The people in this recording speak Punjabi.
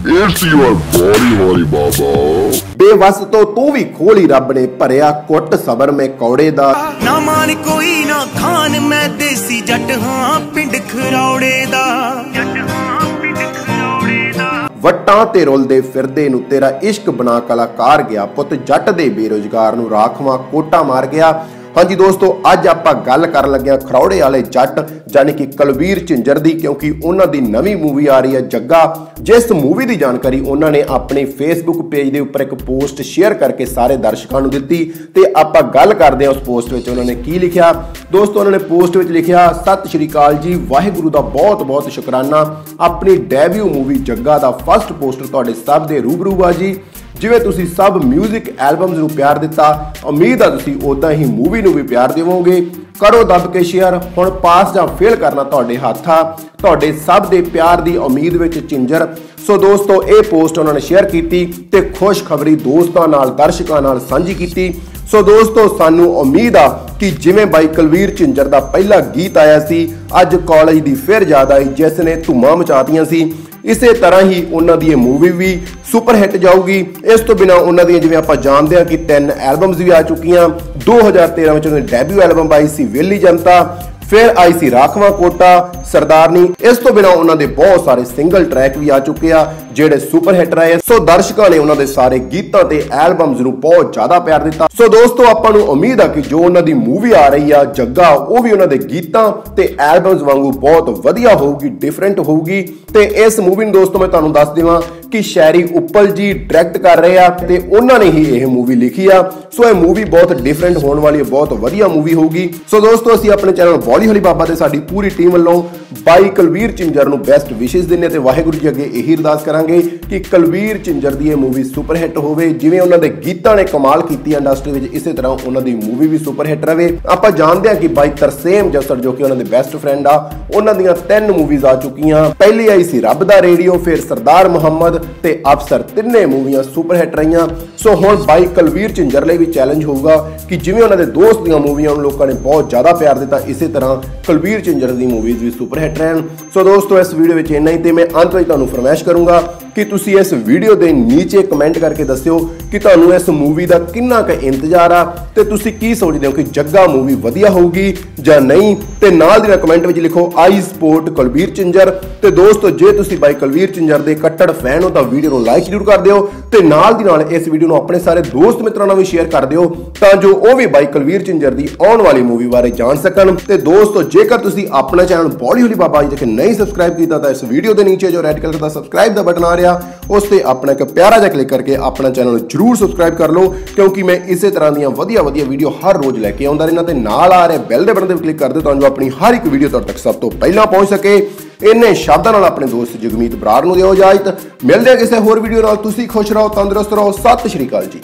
It's your body, holy baba. ਬੇਵਸ ਤੋਂ ਤੂੰ ਵੀ ਖੋਲੀ ਰੱਬ ਨੇ ਭਰਿਆ ਕੁੱਟ ਸਬਰ ਮੇ ਕੌੜੇ ਦਾ। ਨਾ ਮਾਨ ਕੋਈ ਨਾ ਖਾਨ ਮੈਂ ਦੇਸੀ ਜੱਟ ਹਾਂ ਪਿੰਡ ਖਰੌੜੇ ਦਾ। ਜੱਟ ਹਾਂ ਪਿੰਡ ਖਰੌੜੇ ਦਾ। ਵਟਾਂ ਤੇ ਰੁਲਦੇ ਫਿਰਦੇ ਨੂੰ ਤੇਰਾ ਇਸ਼ਕ ਬਣਾ ਕਲਾਕਾਰ ਗਿਆ ਪੁੱਤ ਜੱਟ ਦੇ ਬੇਰੋਜ਼ਗਾਰ ਨੂੰ ਰਾਖਵਾਂ ਕੋਟਾ ਮਾਰ ਗਿਆ। ਹਾਂਜੀ ਦੋਸਤੋ, ਅੱਜ ਆਪਾਂ ਗੱਲ ਕਰਨ ਲੱਗੇ ਹਾਂ ਖਰੌੜੇ ਵਾਲੇ ਜੱਟ ਯਾਨੀ ਕਿ ਕਲਵੀਰ ਝਿੰਜਰ ਦੀ, ਕਿਉਂਕਿ ਉਹਨਾਂ ਦੀ ਨਵੀਂ ਮੂਵੀ ਆ ਰਹੀ ਹੈ ਜੱਗਾ। ਜਿਸ ਮੂਵੀ ਦੀ ਜਾਣਕਾਰੀ ਉਹਨਾਂ ਨੇ ਆਪਣੇ ਫੇਸਬੁੱਕ ਪੇਜ ਦੇ ਉੱਪਰ ਇੱਕ ਪੋਸਟ ਸ਼ੇਅਰ ਕਰਕੇ ਸਾਰੇ ਦਰਸ਼ਕਾਂ ਨੂੰ ਦਿੱਤੀ ਤੇ ਆਪਾਂ ਗੱਲ ਕਰਦੇ ਹਾਂ ਉਸ ਪੋਸਟ ਵਿੱਚ ਉਹਨਾਂ ਨੇ ਕੀ ਲਿਖਿਆ। ਦੋਸਤੋ, ਉਹਨਾਂ ਨੇ ਪੋਸਟ ਵਿੱਚ ਲਿਖਿਆ, ਸਤਿ ਸ਼੍ਰੀ ਅਕਾਲ ਜੀ, ਵਾਹਿਗੁਰੂ ਦਾ ਬਹੁਤ ਬਹੁਤ ਸ਼ੁਕਰਾਨਾ। ਆਪਣੀ ਡੈਬਿਊ ਮੂਵੀ ਜੱਗਾ ਦਾ ਫਸਟ ਪੋਸਟਰ ਤੁਹਾਡੇ ਸਭ ਦੇ ਰੂਬਰੂ ਆ ਜੀ। ਜਿਵੇਂ ਤੁਸੀਂ ਸਭ 뮤직 ਐਲਬਮਸ ਨੂੰ ਪਿਆਰ ਦਿੱਤਾ, ਉਮੀਦ ਆ ਤੁਸੀਂ ਉਦਾਂ ਹੀ ਮੂਵੀ ਨੂੰ ਵੀ ਪਿਆਰ ਦੇਵੋਗੇ। ਕਰੋ ਦੱਬ ਕੇ ਸ਼ੇਅਰ ਹੁਣ ਪਾਸ ਜਾਂ ਫੇਲ ਕਰਨਾ ਤੁਹਾਡੇ ਹੱਥ ਆ। ਤੁਹਾਡੇ ਸਭ ਦੇ ਪਿਆਰ ਦੀ ਉਮੀਦ ਵਿੱਚ ਚਿੰਜਰ ਸੋ ਦੋਸਤੋ, ਇਹ ਪੋਸਟ ਉਹਨਾਂ ਨੇ ਸ਼ੇਅਰ ਕੀਤੀ ਤੇ ਖੁਸ਼ਖਬਰੀ ਦੋਸਤਾਂ ਨਾਲ, ਦਰਸ਼ਕਾਂ ਨਾਲ ਸਾਂਝੀ ਕੀਤੀ। ਸੋ ਦੋਸਤੋ, ਸਾਨੂੰ ਉਮੀਦ ਆ ਕਿ ਜਿਵੇਂ ਬਾਈ ਕਲਵੀਰ ਝਿੰਜਰ ਦਾ ਪਹਿਲਾ ਗੀਤ ਆਇਆ ਸੀ, ਅੱਜ ਕਾਲਜ ਦੀ ਫਿਰ ਯਾਦ ਆਈ, ਜਿਸ ਨੇ ਧੁੰਮਾਂ ਮਚਾਤੀਆਂ ਸੀ। ਇਸੇ ਤਰ੍ਹਾਂ ਹੀ ਉਹਨਾਂ ਦੀ ਇਹ ਮੂਵੀ ਵੀ ਸੁਪਰ ਹਿੱਟ ਜਾਊਗੀ। ਇਸ ਤੋਂ ਬਿਨਾ ਉਹਨਾਂ ਦੀਆਂ ਜਿਵੇਂ ਆਪਾਂ ਜਾਣਦੇ ਹਾਂ ਕਿ ਤਿੰਨ ਐਲਬਮਸ ਵੀ ਆ ਚੁੱਕੀਆਂ। 2013 ਵਿੱਚ ਉਹਨਾਂ ਦੀ ਡੈਬਿਊ ਐਲਬਮ ਆਈ ਸੀ ਵੇਲੀ ਜਨਤਾ। ਫਿਰ ਆਈ ਸੀ ਰਾਖਵਾ ਕੋਟਾ, ਸਰਦਾਰਨੀ। ਇਸ ਤੋਂ ਬਿਨਾ ਉਹਨਾਂ ਦੇ ਬਹੁਤ ਸਾਰੇ ਸਿੰਗਲ ਟਰੈਕ ਵੀ ਆ ਚੁੱਕੇ ਆ, ਜਿਹੜੇ ਸੁਪਰ ਹਿੱਟ ਰਹੇ ਸੋ ਦਰਸ਼ਕਾਂ ਨੇ ਉਹਨਾਂ ਦੇ ਸਾਰੇ ਗੀਤਾਂ ਤੇ ਐਲਬਮਸ ਨੂੰ ਬਹੁਤ ਜ਼ਿਆਦਾ ਪਿਆਰ ਦਿੱਤਾ। ਸੋ ਦੋਸਤੋ, ਆਪਾਂ ਨੂੰ ਉਮੀਦ ਆ ਕਿ ਜੋ ਉਹਨਾਂ ਦੀ ਮੂਵੀ ਆ ਰਹੀ ਆ, ਜੱਗਾ, ਉਹ ਵੀ ਉਹਨਾਂ ਦੇ ਗੀਤਾਂ ਤੇ ਐਲਬਮਸ ਵਾਂਗੂ ਬਹੁਤ ਵਧੀਆ ਹੋਊਗੀ ਡਿਫਰੈਂਟ ਹੋਊਗੀ। ਤੇ ਇਸ ਮੂਵੀ ਨੂੰ ਦੋਸਤੋ, ਮੈਂ ਤੁਹਾਨੂੰ ਦੱਸ ਦੇਵਾਂ ਕਿ ਸ਼ੈਰੀ ਉੱਪਲ ਜੀ ਡਾਇਰੈਕਟ ਕਰ ਰਹੇ ਆ ਤੇ ਉਹਨਾਂ ਨੇ ਹੀ ਇਹ ਮੂਵੀ ਲਿਖੀ ਆ। ਸੋ ਇਹ ਮੂਵੀ ਬਹੁਤ ਡਿਫਰੈਂਟ ਹੋਣ ਵਾਲੀ ਹੈ, ਬਹੁਤ ਵਧੀਆ ਮੂਵੀ ਹੋਊਗੀ। ਸੋ ਦੋਸਤੋ, ਅਸੀਂ ਆਪਣੇ ਚੈਨਲ ਬੋਲੀ ਹਲੀ ਬਾਬਾ ਤੇ ਸਾਡੀ ਪੂਰੀ ਟੀਮ ਵੱਲੋਂ ਬਾਈ ਕੁਲਵੀਰ ਚਿੰਜਰ ਨੂੰ ਬੈਸਟ ਵਿਸ਼ੇਸ ਦਿੰਨੇ ਤੇ ਵਾਹਿਗੁਰੂ ਜੀ ਅੱਗੇ ਇਹੀ ਅਰਦਾਸ ਕਰਾਂਗੇ ਕਿ ਕੁਲਵੀਰ ਚਿੰਜਰ ਦੀ ਇਹ ਮੂਵੀ ਸੁਪਰ ਹਿੱਟ ਹੋਵੇ, ਜਿਵੇਂ ਉਹਨਾਂ ਦੇ ਗੀਤਾਂ ਨੇ ਕਮਾਲ ਕੀਤੀ ਇੰਡਸਟਰੀ ਵਿੱਚ, ਇਸੇ ਤਰ੍ਹਾਂ ਉਹਨਾਂ ਦੀ ਮੂਵੀ ਵੀ ਸੁਪਰ ਹਿੱਟ ਰਹੇ ਆਪਾਂ ਜਾਣਦੇ ਹਾਂ ਕਿ ਬਾਈ ਤਰਸੇਮ ਜਸਰ ਜੋ ਕਿ ਉਹਨਾਂ ਦੇ ਬੈਸਟ ਫਰੈਂਡ ਆ, ਉਹਨਾਂ ਦੀਆਂ ਤਿੰਨ ਮੂਵੀਜ਼ ਆ ਚੁੱਕੀਆਂ। ਪਹਿਲੀ ਆਈ ਸੀ ਰੱਬ ਦਾ ਰੇਡੀਓ, ਫਿਰ ਸਰਦਾਰ ਮੁਹੰਮਦ ਤੇ ਅਫਸਰ ਤਿੰਨੇ ਮੂਵੀਆਂ ਸੁਪਰ ਹਿੱਟ ਰਹੀਆਂ। ਸੋ ਹੁਣ ਬਾਈ ਕਲਵੀਰ ਝਿੰਜਰ ਲਈ ਵੀ ਚੈਲੰਜ ਹੋਊਗਾ ਕਿ ਜਿਵੇਂ ਉਹਨਾਂ ਦੇ ਦੋਸਤ ਦੀਆਂ ਮੂਵੀਆਂ ਨੂੰ ਲੋਕਾਂ ਨੇ ਬਹੁਤ ਜ਼ਿਆਦਾ ਪਿਆਰ ਦਿੱਤਾ, ਇਸੇ ਤਰ੍ਹਾਂ ਕੁਲਵੀਰ ਝਿੰਜਰ ਦੀ ਮੂਵੀਜ਼ ਵੀ ਸੁਪਰ ਹਿੱਟ ਰਹਿਣ ਸੋ ਦੋਸਤੋ, ਇਸ ਵੀਡੀਓ ਵਿੱਚ ਇੰਨਾ ਹੀ ਤੇ ਮੈਂ ਅੰਤ ਵਿੱਚ ਤੁਹਾਨੂੰ ਫਰਮਾਇਸ਼ ਕਰੂੰਗਾ ਕਿ ਤੁਸੀਂ ਇਸ ਵੀਡੀਓ ਦੇ ਨੀਚੇ ਕਮੈਂਟ ਕਰਕੇ ਦੱਸਿਓ ਕਿ ਤੁਹਾਨੂੰ ਇਸ ਮੂਵੀ ਦਾ ਕਿੰਨਾ ਕੁ ਇੰਤਜ਼ਾਰ ਆ ਤੇ ਤੁਸੀਂ ਕੀ ਸੋਚਦੇ ਹੋ ਕਿ ਜੱਗਾ ਮੂਵੀ ਵਧੀਆ ਹੋਊਗੀ ਜਾਂ ਨਹੀਂ? ਤੇ ਨਾਲ ਦੀ ਨਾਲ ਕਮੈਂਟ ਵਿੱਚ ਲਿਖੋ ਆਈ ਸਪੋਰਟ ਕੁਲਵੀਰ ਚਿੰਜਰ ਤੇ ਦੋਸਤੋ, ਜੇ ਤੁਸੀਂ ਬਾਈ ਕੁਲਵੀਰ ਚਿੰਜਰ ਦੇ ਕੱਟੜ ਫੈਨ ਹੋ, ਤਾਂ ਵੀਡੀਓ ਨੂੰ ਲਾਈਕ ਜ਼ਰੂਰ ਕਰ ਦਿਓ। ਤੇ ਨਾਲ ਦੀ ਨਾਲ ਇਸ ਵੀਡੀਓ ਨੂੰ ਆਪਣੇ ਸਾਰੇ ਦੋਸਤ ਮਿੱਤਰਾਂ ਨਾਲ ਵੀ ਸ਼ੇਅਰ ਕਰ ਦਿਓ, ਤਾਂ ਜੋ ਉਹ ਵੀ ਬਾਈ ਕੁਲਵੀਰ ਚਿੰਜਰ ਦੀ ਆਉਣ ਵਾਲੀ ਮੂਵੀ ਬਾਰੇ ਜਾਣ ਸਕਣ। ਤੇ ਦੋਸਤੋ, ਜੇਕਰ ਤੁਸੀਂ ਆਪਣਾ ਚੈਨਲ ਬੋਲੀਵੁੱਡ ਬਾਬਾ ਜੀ ਦੇ ਨਹੀਂ ਸਬਸਕ੍ਰਾਈਬ ਕੀਤਾ, ਤਾਂ ਇਸ ਵੀਡੀਓ ਦੇ ਨੀਚੇ ਜੋ ਰੈੱਡ ਕਲਰ ਦਾ ਸਬਸਕ੍ਰਾਈਬ ਦਾ ਬਟਨ ਆ ਰਿਹਾ, ਉਸ ਤੇ ਆਪਣਾ ਇੱਕ ਪਿਆਰਾ ਜਿਹਾ ਕਲਿੱਕ ਕਰਕੇ ਆਪਣਾ ਚੈਨਲ ਜਰੂਰ ਸਬਸਕ੍ਰਾਈਬ ਕਰ ਲਓ, ਕਿਉਂਕਿ ਮੈਂ ਇਸੇ ਤਰ੍ਹਾਂ ਦੀਆਂ ਵਧੀਆ ਵਧੀਆ ਵੀਡੀਓ ਹਰ ਰੋਜ਼ ਲੈ ਕੇ ਆਉਂਦਾ ਰਹਿਣਾ ਤੇ ਨਾਲ ਆ ਰਹੇ ਬੈਲ ਦੇ ਬਟਨ ਤੇ ਵੀ ਕਲਿੱਕ ਕਰ ਦਿਓ ਤਾਂ ਜੋ ਆਪਣੀ ਹਰ ਇੱਕ ਵੀਡੀਓ ਤੁਹਾਡੇ ਤੱਕ ਸਭ ਤੋਂ ਪਹਿਲਾਂ ਪਹੁੰਚ ਸਕੇ। ਇੰਨੇ ਸ਼ਬਦਾਂ ਨਾਲ ਆਪਣੇ ਦੋਸਤ ਜਗਮੀਤ ਬਰਾੜ ਨੂੰ ਦਿਓ ਇਜਾਜ਼ਤ। ਮਿਲਦੇ ਹਾਂ ਕਿਸੇ ਹੋਰ ਵੀਡੀਓ ਨਾਲ, ਤੁਸੀਂ ਖੁਸ਼ ਰਹੋ, ਤੰਦਰੁਸਤ ਰਹੋ। ਸਤਿ ਸ਼੍ਰੀ ਅਕਾਲ ਜੀ।